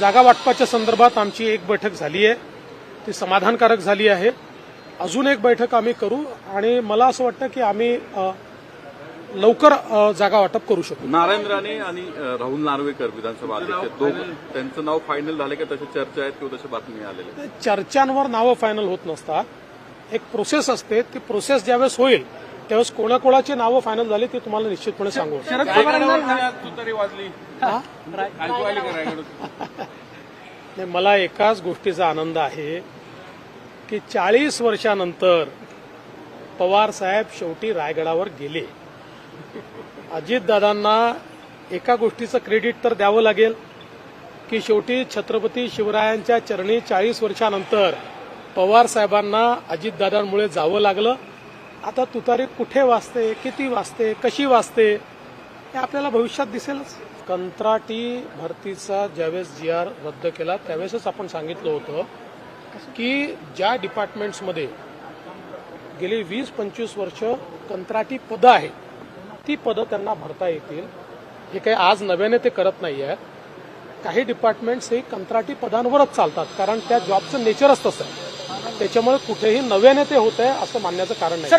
जागा वाटपाच्या संदर्भात आमची एक बैठक झाली आहे. ती समाधानकारक झाली आहे. अजून एक बैठक आम्ही करू आणि मला असं वाटतं की आम्ही लवकर जागा वाटप करू शकू. नारायण राणे आणि राहुल नार्वेकर विधानसभा अध्यक्ष त्यांचं नाव फायनल झालं का तशा चर्चा आहेत किंवा तशा बातमी आलेल्या? चर्चांवर नावं फायनल होत नसतात. एक प्रोसेस असते. ती प्रोसेस ज्यावेळेस होईल त्यावेळेस कोणाकोणाची नावं फायनल झाली ते तुम्हाला निश्चितपणे सांगू. शरद पवारांना वाजली. हा? नाही, मला एकाच गोष्टीचा आनंद आहे की चाळीस वर्षानंतर पवार साहेब शेवटी रायगडावर गेले. अजितदादांना एका गोष्टीचं क्रेडिट तर द्यावं लागेल की शेवटी छत्रपती शिवरायांच्या चरणी चाळीस वर्षानंतर पवार साहेबांना अजितदादांमुळे जावं लागलं. आता तुतारी कुठे वाचते किती वाचते कशी वाचते हे आपल्याला भविष्यात दिसेलच. कंत्राटी भरतीचा ज्यावेळेस जी आर रद्द केला त्यावेळेसच आपण सांगितलं होतं की ज्या डिपार्टमेंट्समध्ये गेली वीस पंचवीस वर्ष कंत्राटी पदं आहेत ती पदं त्यांना भरता येतील. हे काही आज नव्याने ते करत नाही आहेत. काही डिपार्टमेंट्स हे कंत्राटी पदांवरच चालतात कारण त्या जॉबचं नेचरच तसं आहे. त्याच्यामुळे कुठेही नव्याने ते होत आहे असं मानण्याचं कारण नाही.